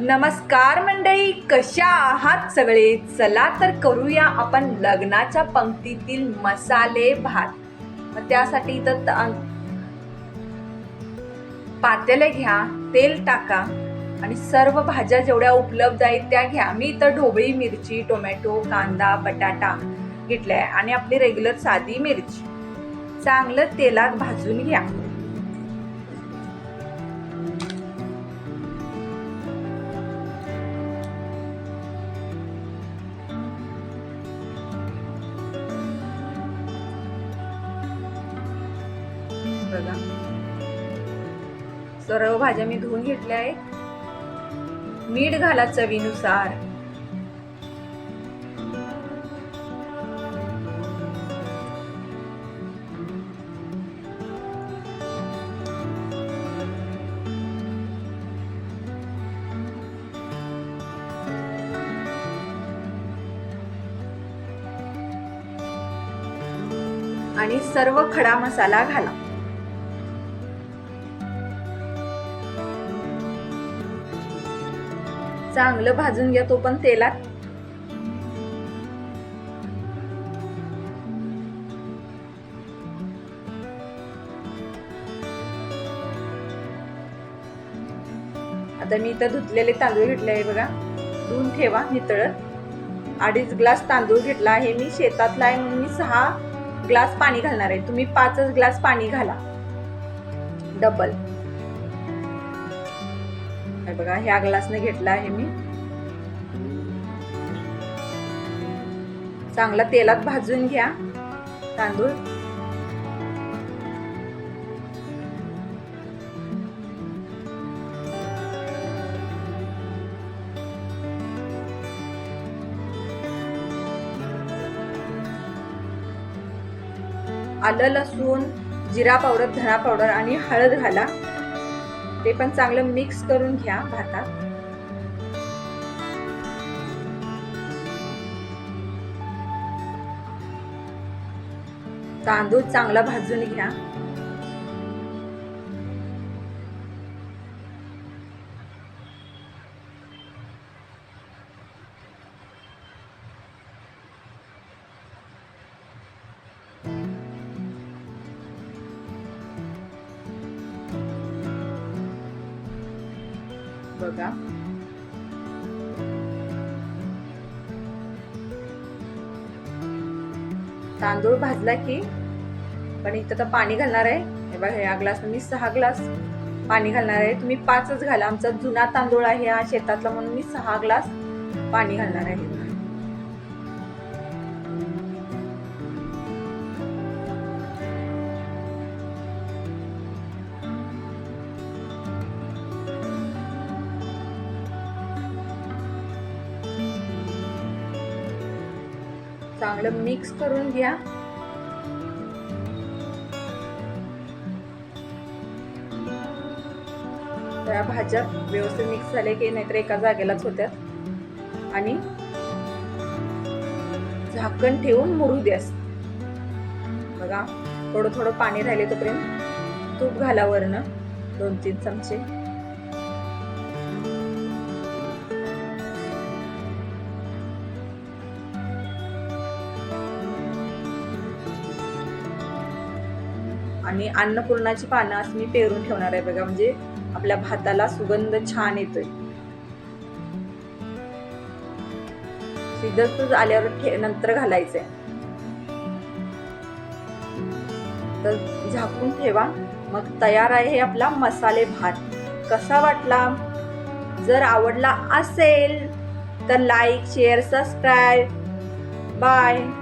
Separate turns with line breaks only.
नमस्कार मंडळी कशा आहात सगळे? चला तर करूया आपण लग्नाच्या पंक्तीतील मसाले भात. मग त्यासाठी इथं पातेले घ्या तेल टाका आणि सर्व भाज्या जेवढ्या उपलब्ध आहेत त्या घ्या. मी इथं ढोबळी मिरची टोमॅटो कांदा बटाटा घेतलाय आणि आपली रेग्युलर साधी मिरची. चांगलं तेलात भाजून घ्या. बघा सर्व भाज्या मी धुवून घेतल्या आहेत. मीठ घाला चवीनुसार. आणि सर्व खडा मसाला घाला. चांगलं भाजून घ्या तो पण तेलात. आता मी इथं धुतलेले तांदूळ घेतले आहे बघा. धुवून ठेवा नितळत. अडीच ग्लास तांदूळ घेतला आहे मी. शेतातला आहे म्हणून मी सहा ग्लास पाणी घालणार आहे. तुम्ही पाचच ग्लास पाणी घाला. डबल. बघा ह्या ग्लासने घेतला आहे मी. चांगला तेलात भाजून घ्या तांदूळ. आलं लसूण जिरा पावडर धना पावडर आणि हळद घाला. ते पण चांगलं मिक्स करून घ्या भातात. तांदूळ चांगला भाजून घ्या. बघा. तांदूळ भाजला की पण इथं तर पाणी घालणार आहे. हे बघा या ग्लास मी सहा ग्लास पाणी घालणार आहे. तुम्ही पाचच घाला. आमचा जुना तांदूळ आहे हा शेतातला म्हणून मी सहा ग्लास पाणी घालणार आहे. चांगलं मिक्स करून घ्या. त्या भाज्या व्यवस्थित मिक्स झाले की नाहीतर एका जागेलाच होत्या. आणि झाकण ठेवून मुरू द्या. बघा थोडं थोडं पाणी राहिले तोपर्यंत तूप घाला वरनं. दोन तीन चमचे. आणि अन्नपूर्णाची पानं असं मी पेरून ठेवणार आहे बघा म्हणजे आपल्या भाताला सुगंध छान येतोय. शिजत आल्यावर ठे- नंतर घालायचंय. तर झाकून ठेवा. मग तयार आहे हे आपला मसाले भात. कसा वाटला? जर आवडला असेल तर लाईक शेअर सबस्क्राईब बाय